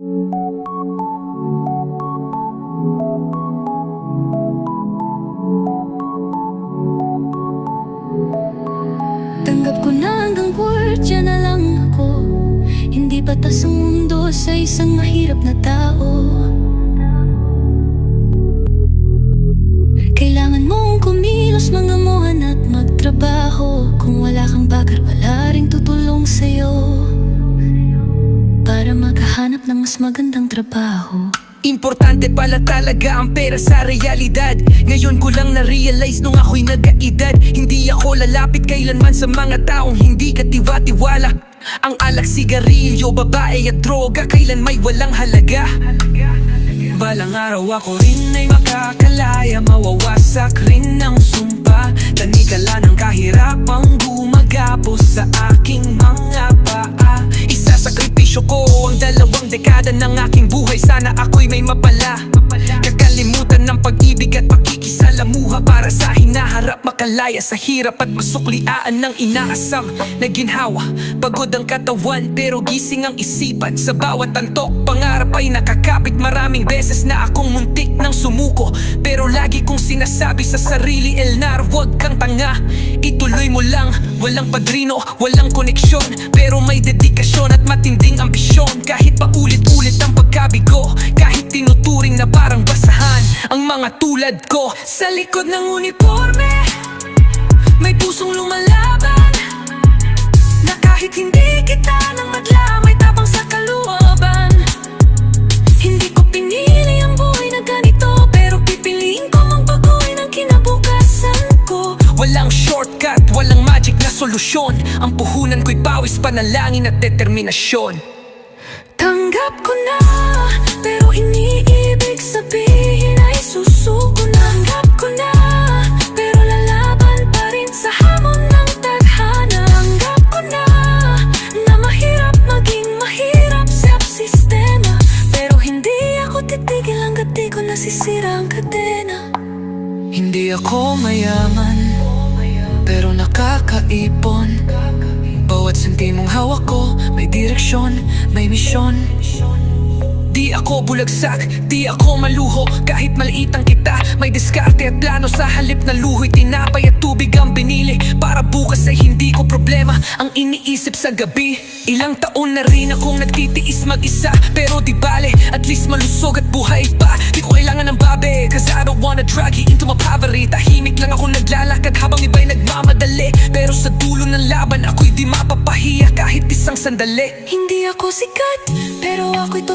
Tanggap ko na hanggang kwartya na lang ako. Hindi batas ang mundo sa isang mahirap na tao. Kailangan mong kumilos mga mohan at magtrabaho. Kung wala kang bagar, wala ring tutulong sa'yo Para makahanap ng mas magandang trabaho. Importante pala talaga ang pera sa realidad. Ngayon ko lang na-realize nung ako'y nagkaedad. Hindi ako lalapit kailanman sa mga taong hindi katiwa-tiwala Ang alak, sigarilyo, babae at droga Kailan may walang halaga? Balang araw ako rin ay makakalaya Mawawasak rin ng sumpa. Tanikala ng kahirapang gumagapos sa aking mapala Kakalimutan ng pag-ibig at pakikisalamuha Para sa hinaharap makalaya sa hirap at masukliaan ng inaasam na ginhawa. Pagod ang katawan pero gising ang isipan. Sa bawat antok pangarap ay nakakapit. Maraming beses na akong muntik ng sumuko. Pero lagi kong sinasabi sa sarili Elnar wag kang tanga. Ituloy mo lang Walang padrino, walang koneksyon. Pero may dedikasyon at matinding ambisyon. Kahit pa mga tulad ko. Sa likod ng uniforme May pusong lumalaban. Na kahit hindi kita nang madla May tapang sa kaluwaban Hindi ko pinili ang buhay na ganito Pero pipiliin ko magbaguhin ang kinabukasan ko. Walang shortcut, walang magic na solusyon. Ang puhunan ko'y pawis, panalangin at determinasyon. Tanggap ko na, pero iniibig sabihin titigil hanggat di ko nasisira ang kadena. Hindi ako mayaman, pero nakakaipon. Bawat sentimong hawak ko May direksyon, may misyon. Di ako bulagsak, di ako maluho. Kahit maliit ang kita May diskarte at plano. Sa halip na luho'y Tinapay at tubig ang problema Ang iniisip sa gabi. Ilang taon na rin akong nagtitiis mag-isa. Pero di bale, at least malusog at buhay pa. Di ko kailangan ng babe Cause I don't wanna drag you into my poverty. Tahimik lang ako naglalakad habang iba'y nagmamadali. Pero sa dulo ng laban ako'y di mapapahiya kahit isang sandali. Hindi ako sikat, pero ako'y totoo